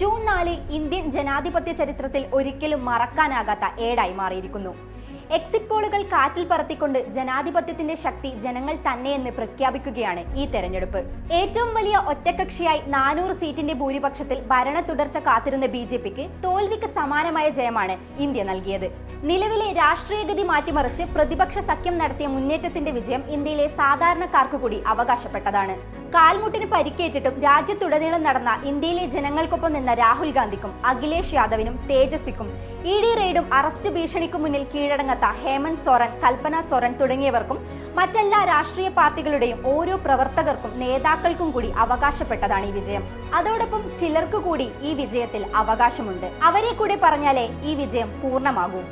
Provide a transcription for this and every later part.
June നാല് Indian ജനാധിപത്യ ചരിത്രത്തിൽ ഒരിക്കലും മറക്കാനാകാത്ത ഏടായി മാറിയിരിക്കുന്നു. എക്സിറ്റ് പോളുകൾ കാറ്റിൽ പറത്തിക്കൊണ്ട് ജനാധിപത്യത്തിന്റെ ശക്തി ജനങ്ങൾ തന്നെയെന്ന് പ്രഖ്യാപിക്കുകയാണ് ഈ തെരഞ്ഞെടുപ്പ്. ഏറ്റവും വലിയ ഒറ്റകക്ഷിയായി നാനൂറ് സീറ്റിന്റെ ഭൂരിപക്ഷത്തിൽ ഭരണ തുടർച്ച കാത്തിരുന്ന ബി തോൽവിക്ക് സമാനമായ ജയമാണ് ഇന്ത്യ നൽകിയത്. നിലവിലെ രാഷ്ട്രീയഗതി മാറ്റിമറിച്ച് പ്രതിപക്ഷ സഖ്യം നടത്തിയ മുന്നേറ്റത്തിന്റെ വിജയം ഇന്ത്യയിലെ സാധാരണക്കാർക്ക് കൂടി അവകാശപ്പെട്ടതാണ്. കാൽമുട്ടിന് പരിക്കേറ്റിട്ടും രാജ്യത്തുടനീളം നടന്ന ഇന്ത്യയിലെ ജനങ്ങൾക്കൊപ്പം നിന്ന രാഹുൽ ഗാന്ധിക്കും അഖിലേഷ് യാദവിനും തേജസ്വിക്കും ഇ ഡി റെയ്ഡും അറസ്റ്റ് ഭീഷണിക്കും മുന്നിൽ കീഴടങ്ങാത്ത ഹേമന്ത് സോറൻ കൽപ്പന സോറൻ തുടങ്ങിയവർക്കും മറ്റെല്ലാ രാഷ്ട്രീയ പാർട്ടികളുടെയും ഓരോ പ്രവർത്തകർക്കും നേതാക്കൾക്കും കൂടി അവകാശപ്പെട്ടതാണ് ഈ വിജയം. അതോടൊപ്പം ചിലർക്കു കൂടി ഈ വിജയത്തിൽ അവകാശമുണ്ട്. അവരെ കൂടെ പറഞ്ഞാലേ ഈ വിജയം പൂർണമാകൂ.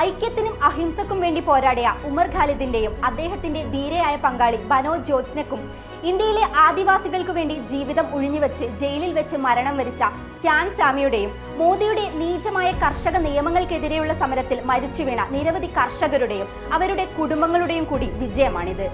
ഐക്യത്തിനും അഹിംസക്കും വേണ്ടി പോരാടിയ ഉമർ ഖാലിദിന്റെയും അദ്ദേഹത്തിന്റെ ധീരയായ പങ്കാളി ബനോജ് ജോത്സ്നക്കും ഇന്ത്യയിലെ ആദിവാസികൾക്ക് വേണ്ടി ജീവിതം ഉഴിഞ്ഞുവെച്ച് ജയിലിൽ വെച്ച് മരണം വരിച്ച സ്റ്റാൻ സാമിയുടെയും മോദിയുടെ നീചമായ കർഷക നിയമങ്ങൾക്കെതിരെയുള്ള സമരത്തിൽ മരിച്ചു വീണ നിരവധി കർഷകരുടെയും അവരുടെ കുടുംബങ്ങളുടെയും കൂടി വിജയമാണിത്.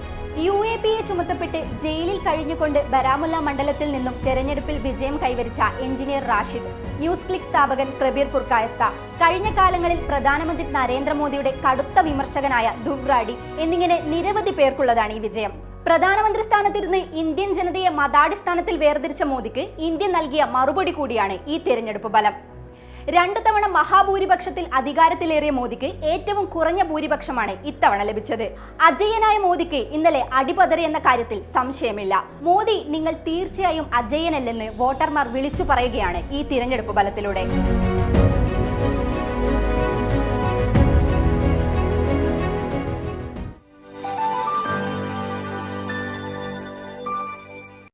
യു എ പി എ ചുമത്തപ്പെട്ട് ജയിലിൽ കഴിഞ്ഞുകൊണ്ട് ബരാമുല്ല മണ്ഡലത്തിൽ നിന്നും തെരഞ്ഞെടുപ്പിൽ വിജയം കൈവരിച്ച എഞ്ചിനീയർ റാഷിദ് ന്യൂസ് ക്ലിക് സ്ഥാപകൻ പ്രബീർ പുർക്കായസ്ത കഴിഞ്ഞ കാലങ്ങളിൽ പ്രധാനമന്ത്രി നരേന്ദ്രമോദിയുടെ കടുത്ത വിമർശകനായ ദുവ്രാഡി എന്നിങ്ങനെ നിരവധി പേർക്കുള്ളതാണ് ഈ വിജയം. പ്രധാനമന്ത്രി സ്ഥാനത്തിരുന്ന് ഇന്ത്യൻ ജനതയെ മതാടിസ്ഥാനത്തിൽ വേർതിരിച്ച മോദിക്ക് ഇന്ത്യ നൽകിയ മറുപടി കൂടിയാണ് ഈ തെരഞ്ഞെടുപ്പ് ഫലം. രണ്ടു തവണ മഹാഭൂരിപക്ഷത്തിൽ അധികാരത്തിലേറിയ മോദിക്ക് ഏറ്റവും കുറഞ്ഞ ഭൂരിപക്ഷമാണ് ഇത്തവണ ലഭിച്ചത്. അജയ്യനായ മോദിക്ക് ഇന്നലെ അടിപതറി എന്ന കാര്യത്തിൽ സംശയമില്ല. മോദി നിങ്ങൾ തീർച്ചയായും അജയ്യനല്ലെന്ന് വോട്ടർമാർ വിളിച്ചു പറയുകയാണ് ഈ തിരഞ്ഞെടുപ്പ് ഫലത്തിലൂടെ.